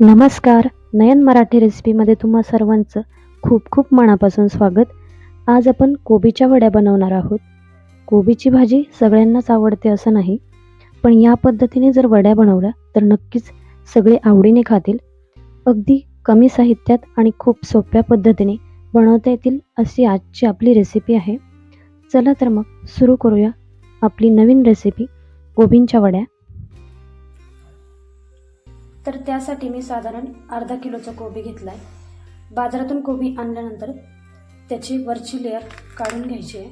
नमस्कार नयन मराठी रेसिपीमध्ये तुम्हा सर्वांचं खूप खूप मनापासून स्वागत. आज आपण कोबीच्या वड्या बनवणार आहोत. कोबीची भाजी सगळ्यांनाच आवडते असं नाही पण या पद्धतीने जर वड्या बनवल्या तर नक्कीच सगळे आवडीने खातील. अगदी कमी साहित्यात आणि खूप सोप्या पद्धतीने बनवता येतील अशी आजची आपली रेसिपी आहे. चला तर मग सुरू करूया आपली नवीन रेसिपी कोबींच्या वड्या. तर त्यासाठी मी साधारण अर्धा किलोचा कोबी घेतला आहे बाजारातून कोबी आणल्यानंतर त्याची वरची लेअर काढून घ्यायची आहे.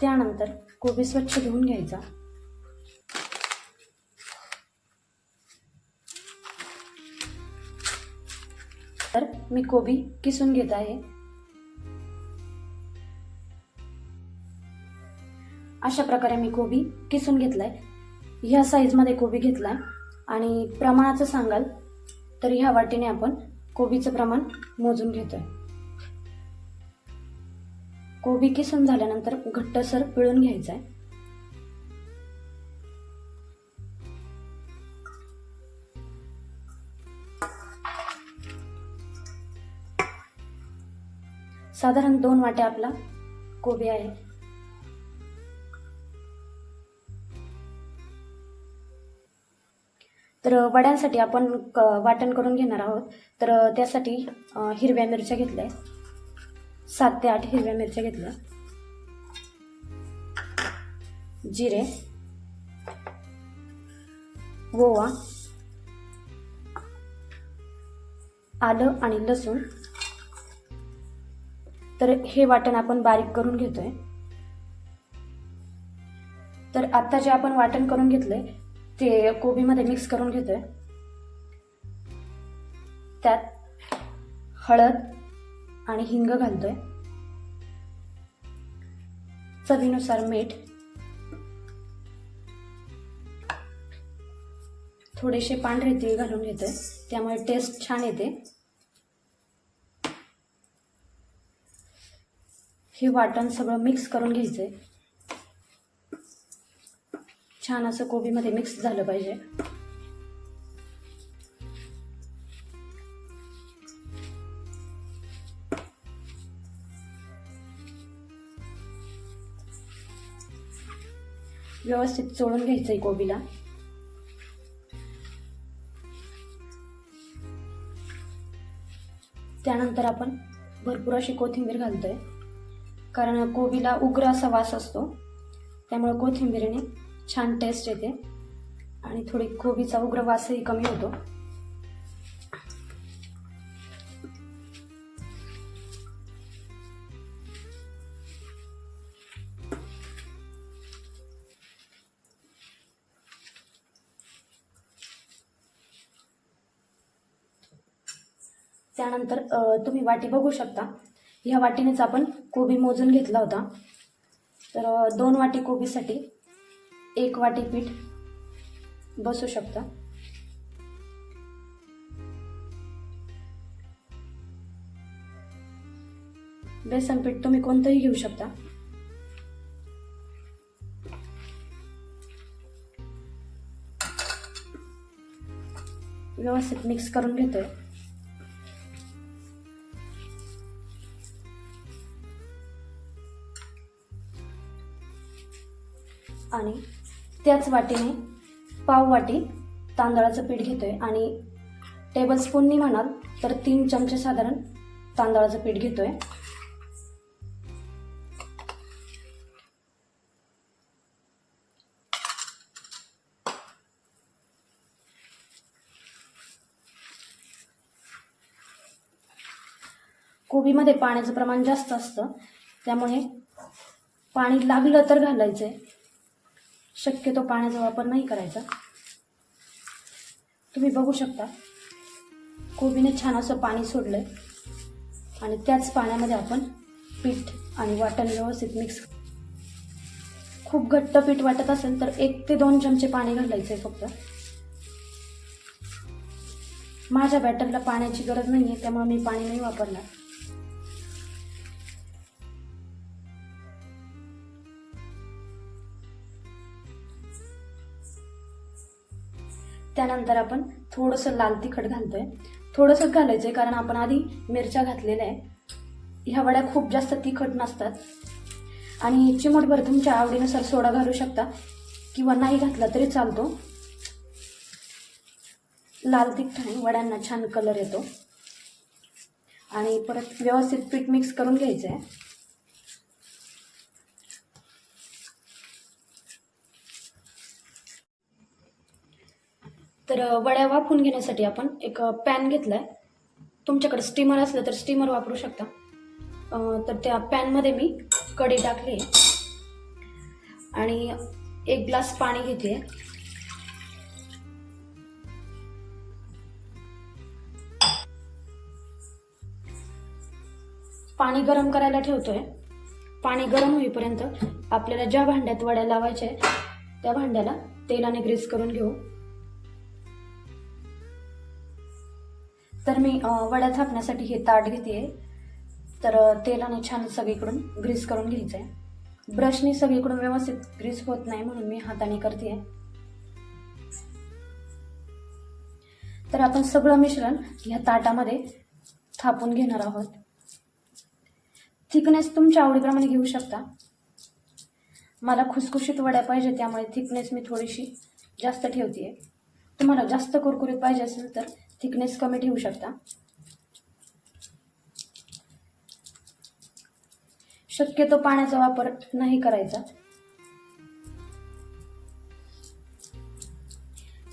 त्यानंतर कोबी स्वच्छ धुवून घ्यायचा. तर मी कोबी किसून घेत आहे. अशा प्रकारे मी कोबी किसून घेतलाय. ह्या साईजमध्ये कोबी घेतलाय. आणि प्रमाणाचं सांगाल तर ह्या वाटीने आपण कोबीचं प्रमाण मोजून घेतोय. कोबी किसून झाल्यानंतर घट्टसर पिळून घ्यायचं आहे साधारण दोन वाट्या आपला कोबी आहे. तर वड्यांसाठी आपण क वाटण करून घेणार आहोत. तर त्यासाठी हिरव्या मिरच्या घेतल्या सात ते आठ हिरव्या मिरच्या घेतल्या जिरे ओवा आलं आणि लसूण. तर हे वाटण आपण बारीक करून घेतोय. तर आत्ता जे आपण वाटण करून घेतलंय ते कोबीमध्ये मिक्स करून घेतोय. त्यात हळद आणि हिंग घालतोय. चवीनुसार मीठ. थोडेसे पांढरे तीळ घालून घेतोय. त्यामुळे टेस्ट छान येते. हे वाटण सगळं मिक्स करून घ्यायचंय. छान असं कोबीमध्ये मिक्स झालं पाहिजे. व्यवस्थित चोळून घ्यायचंय कोबीला. त्यानंतर आपण भरपूर अशी कोथिंबीर घालतोय. कारण कोबीला उग्र असा वास असतो. त्यामुळे कोथिंबीरीने छान टेस्ट येते. आणि थोडी कोबीचा उग्र वासही कमी होतो. त्यानंतर तुम्ही वाटी बघू शकता. ह्या वाटीनेच आपण कोबी मोजून घेतला होता. तर दोन वाटी कोबीसाठी एक वाटी पीठ बसू शकता. बेसन पीठ तुम्ही कोणतंही घेऊ शकता. व्यवस्थित मिक्स करून घेतोय. आणि त्याच वाटीने पाव वाटी तांदळाचं पीठ घेतोय आणि टेबलस्पूननी म्हणाल तर तीन चमचे साधारण तांदळाचं पीठ घेतोय. कोबीमध्ये पाण्याचं प्रमाण जास्त असतं त्यामुळे पाणी लागलं तर घालायचं आहे शक्यतो पाण्याचा वापर नाही करायचा. तुम्ही बघू शकता कोबीने छान असं पाणी सोडलंय. आणि त्याच पाण्यामध्ये आपण पीठ आणि वाटण व्यवस्थित मिक्स खूप घट्ट पीठ वाटत असेल तर एक ते दोन चमचे पाणी घालायचंय फक्त. माझ्या बॅटरला पाण्याची गरज नाही आहे त्यामुळे मी पाणी नाही वापरणार. त्यानंतर आपण थोडंसं लाल तिखट घालतो आहे थोडंसंच घालायचं आहे कारण आपण आधी मिरच्या घातलेल्या आहे ह्या वड्या खूप जास्त तिखट नसतात. आणि चिमटभर तुमच्या आवडीनुसार सोडा घालू शकता. किंवा नाही घातला तरी चालतो. लाल तिखटाने वड्यांना छान कलर येतो. आणि परत व्यवस्थित पीठ मिक्स करून घ्यायचं आहे तर वड्या वाफून घेण्यासाठी आपण एक पॅन घेतला आहे तुमच्याकडे स्टीमर असलं तर स्टीमर वापरू शकता. तर त्या पॅनमध्ये मी कढी टाकली आहे. आणि एक ग्लास पाणी घेते पाणी गरम करायला ठेवतोय. पाणी गरम होईपर्यंत आपल्याला ज्या भांड्यात वड्या लावायच्या आहेत त्या भांड्याला तेलाने ग्रीस करून घेऊ. तर मी वड्या थापण्यासाठी हे ताट घेते. तर तेलाने छान सगळीकडून ग्रीस करून घ्यायचं आहे ब्रशने सगळीकडून व्यवस्थित ग्रीस होत नाही म्हणून मी हाताने करते तर आपण सगळं मिश्रण ह्या ताटामध्ये थापून घेणार आहोत. थिकनेस तुमच्या आवडीप्रमाणे घेऊ शकता. मला खुसखुशीत वड्या पाहिजे त्यामुळे थिकनेस मी थोडीशी जास्त ठेवते तुम्हाला जास्त कुरकुरीत पाहिजे असेल तर थिकनेस कमी ठेवू शकता. शक्यतो पाण्याचा वापर नाही करायचा.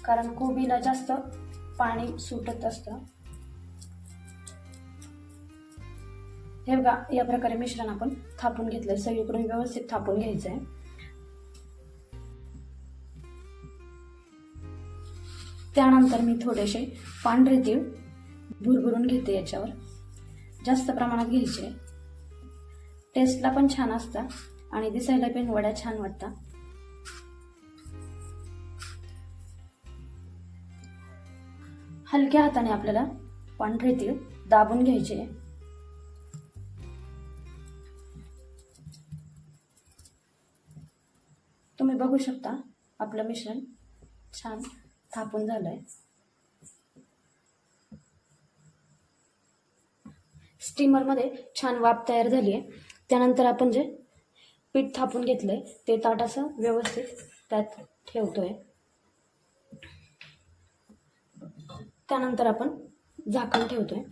कारण कोबीला जास्त पाणी सुटत असतं. हे बघा या प्रकारे मिश्रण आपण थापून घेतलंय. सगळीकडून व्यवस्थित थापून घ्यायचं आहे त्यानंतर मी थोडेसे पांढरे तीळ भुरभुरून घेते याच्यावर. जास्त प्रमाणात घ्यायचे. टेस्टला पण छान असतात आणि दिसायला पण वड्या छान वाटतात. हलक्या हाताने आपल्याला पांढरे तीळ दाबून घ्यायचे. तुम्ही बघू शकता आपलं मिश्रण छान थापून झालंय. स्टीमरमध्ये छान वाफ तयार झाली आहे. त्यानंतर आपण जे पीठ थापून घेतलंय ते ताट असं व्यवस्थित त्यात ठेवतोय. त्यानंतर आपण झाकण ठेवतोय.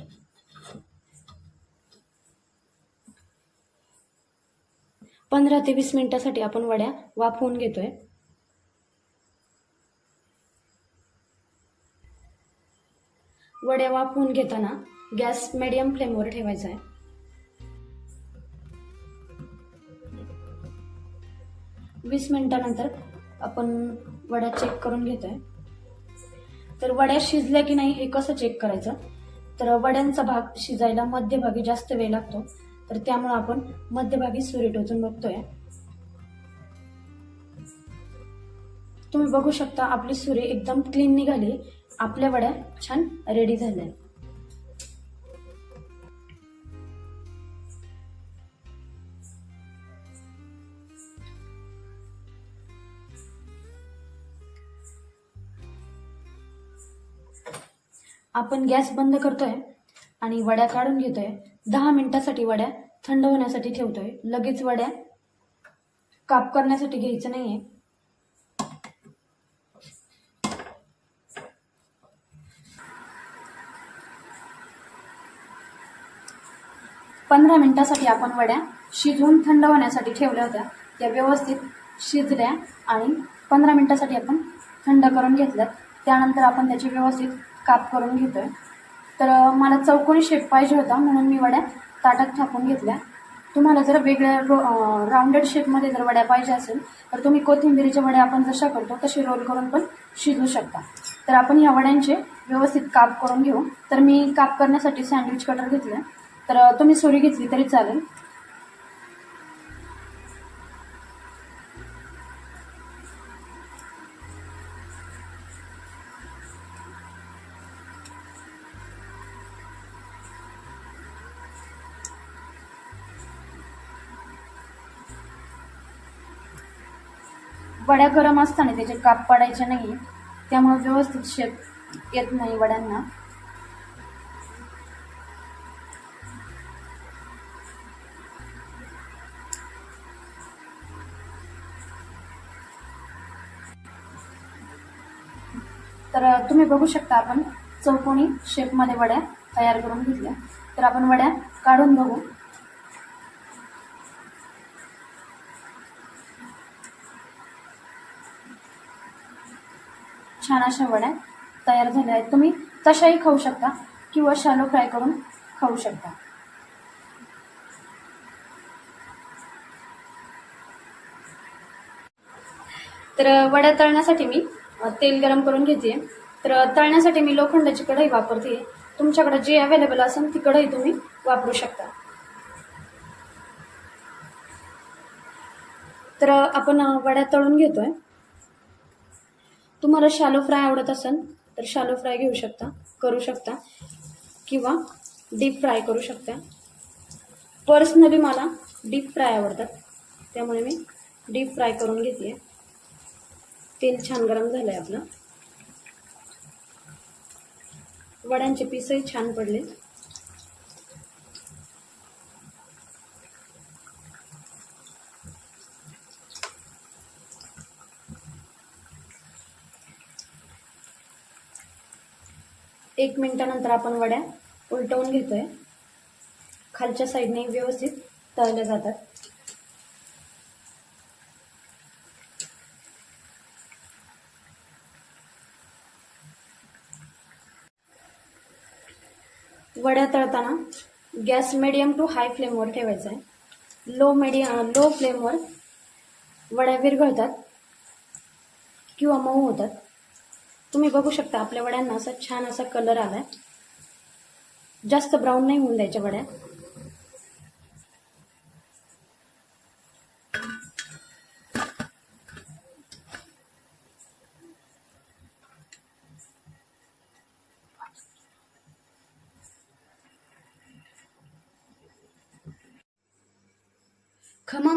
पंधरा ते वीस मिनिटासाठी आपण वड्या वाफवून घेतोय. वड्या वाफवून घेताना गॅस मिडियम फ्लेमवर ठेवायचा आहे. वीस मिनिटानंतर आपण वड्या चेक करून घेतोय. तर वड्या शिजल्या की नाही हे कसं चेक करायचं? तर वड्यांचा भाग शिजायला मध्यभागी जास्त वेळ लागतो. तर त्यामुळे आपण मध्यभागी सुरी टोचून बघतोय. तुम्ही बघू शकता आपली सुरी एकदम क्लीन निघाली. आपल्या वड्या छान रेडी झाल्या. आपण गॅस बंद करतोय आणि वड्या काढून घेतोय. दहा मिनिटासाठी वड्या थंड होण्यासाठी ठेवतोय. लगेच वड्या काप करण्यासाठी घ्यायचं नाहीये. पंधरा मिनटासाठी आपण वड्या शिजवून थंड होण्यासाठी ठेवल्या होत्या. त्या व्यवस्थित शिजल्या आणि पंधरा मिनटासाठी आपण थंड करून घेतल्यात. त्यानंतर आपण त्याची व्यवस्थित काप करून घेतो आहे तर मला चौकोनी शेप पाहिजे होता म्हणून मी वड्या ताटात थापून घेतल्या. तुम्हाला जर वेगळ्या रो राऊंडेड शेपमध्ये जर वड्या पाहिजे असेल तर तुम्ही कोथिंबिरीच्या वड्या आपण जशा करतो तसे रोल करून पण शिजवू शकता. तर आपण ह्या वड्यांचे व्यवस्थित काप करून घेऊ. तर मी काप करण्यासाठी सँडविच कटर घेतलं तर तुम्ही सोडी घेतली तरी चालेल. वड्या गरम असताना त्याचे काप पडायचे नाही त्यामुळे व्यवस्थित शेत येत नाही वड्यांना. तर तुम्ही बघू शकता आपण चौकोनी शेपमध्ये वड्या तयार करून घेतल्या. तर आपण वड्या काढून बघू. छान अशा वड्या तयार झाल्या आहेत. तुम्ही तशाही खाऊ शकता किंवा शालो फ्राय करून खाऊ शकता. तर वड्या तळण्यासाठी मी तेल गरम करून घेते. तर तळण्यासाठी मी लोखंडाची कढई वापरते. तुमच्याकडे जी अवेलेबल असेल ती कढई तुम्ही वापरू शकता. तर आपण वड्या तळून घेतोय. तुम्हाला शालो फ्राय आवडत असेल तर शालो फ्राय घेऊ शकता करू शकता. किंवा डीप फ्राय करू शकता. पर्सनली मला डीप फ्राय आवडतात. त्यामुळे मी डीप फ्राय करून घेते. तेल छान गरम झालं आहे आपलं. वड्यांचे पीसही छान पडले. एक मिनटानंतर आपण वड्या उलटवून घेतोय. खालच्या साईडने व्यवस्थित तळल्या जातात. वड्या तळताना गॅस मिडियम टू हाय फ्लेमवर ठेवायचा आहे. लो मिडियम लो फ्लेमवर वड्या विरघळतात किंवा मऊ होतात. तुम्ही बघू शकता आपल्या वड्यांना असा छान असा कलर आला आहे जास्त ब्राऊन नाही होऊन द्यायच्या वड्या.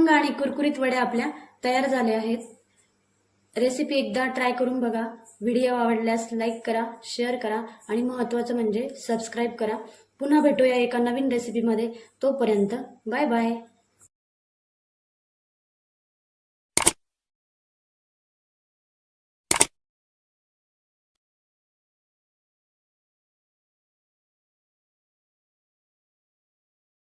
खमंग आणि कुरकुरीत वड्या आपल्या तयार झाल्या आहेत. रेसिपी एकदा ट्राय करून बघा. व्हिडिओ आवडल्यास लाईक करा शेअर करा आणि महत्त्वाचं म्हणजे सबस्क्राईब करा. पुन्हा भेटूया एका नवीन रेसिपीमध्ये तोपर्यंत बाय बाय